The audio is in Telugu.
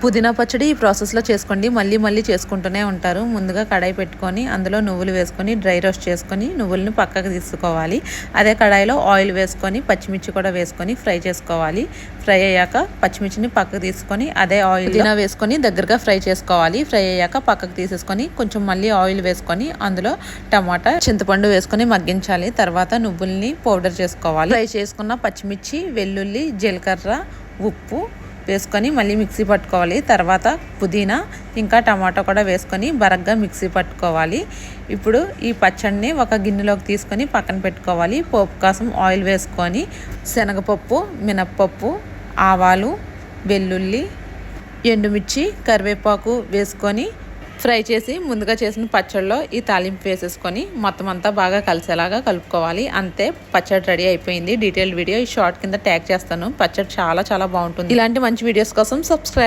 పుదీనా పచ్చడి ఈ ప్రాసెస్లో చేసుకోండి. మళ్ళీ మళ్ళీ చేసుకుంటూనే ఉంటారు. ముందుగా కడాయి పెట్టుకొని అందులో నువ్వులు వేసుకొని డ్రై రోస్ట్ చేసుకొని నువ్వులను పక్కకు తీసుకోవాలి. అదే కడాయిలో ఆయిల్ వేసుకొని పచ్చిమిర్చి కూడా వేసుకొని ఫ్రై చేసుకోవాలి. ఫ్రై అయ్యాక పచ్చిమిర్చిని పక్కకు తీసుకొని అదే ఆయిల్ పుదీనా వేసుకొని దగ్గరగా ఫ్రై చేసుకోవాలి. ఫ్రై అయ్యాక పక్కకు తీసేసుకొని కొంచెం మళ్ళీ ఆయిల్ వేసుకొని అందులో టమాటా చింతపండు వేసుకొని మగ్గించాలి. తర్వాత నువ్వుల్ని పౌడర్ చేసుకోవాలి. ఫ్రై చేసుకున్న పచ్చిమిర్చి వెల్లుల్లి జీలకర్ర ఉప్పు వేసుకొని మళ్ళీ మిక్సీ పట్టుకోవాలి. తర్వాత పుదీనా ఇంకా టమాటా కూడా వేసుకొని బరగ్గా మిక్సీ పట్టుకోవాలి. ఇప్పుడు ఈ పచ్చడిని ఒక గిన్నెలోకి తీసుకొని పక్కన పెట్టుకోవాలి. పోపు కోసం ఆయిల్ వేసుకొని శనగపప్పు మినప్పప్పు ఆవాలు వెల్లుల్లి ఎండుమిర్చి కరివేపాకు వేసుకొని ఫ్రై చేసి ముందుగా చేసిన పచ్చడిలో ఈ తాలింపు వేసేసుకొని మొత్తం అంతా బాగా కలిసేలాగా కలుపుకోవాలి. అంతే పచ్చడి రెడీ అయిపోయింది. డీటెయిల్డ్ వీడియో ఈ షార్ట్ కింద ట్యాగ్ చేస్తాను. పచ్చడి చాలా చాలా బాగుంటుంది. ఇలాంటి మంచి వీడియోస్ కోసం సబ్స్క్రైబ్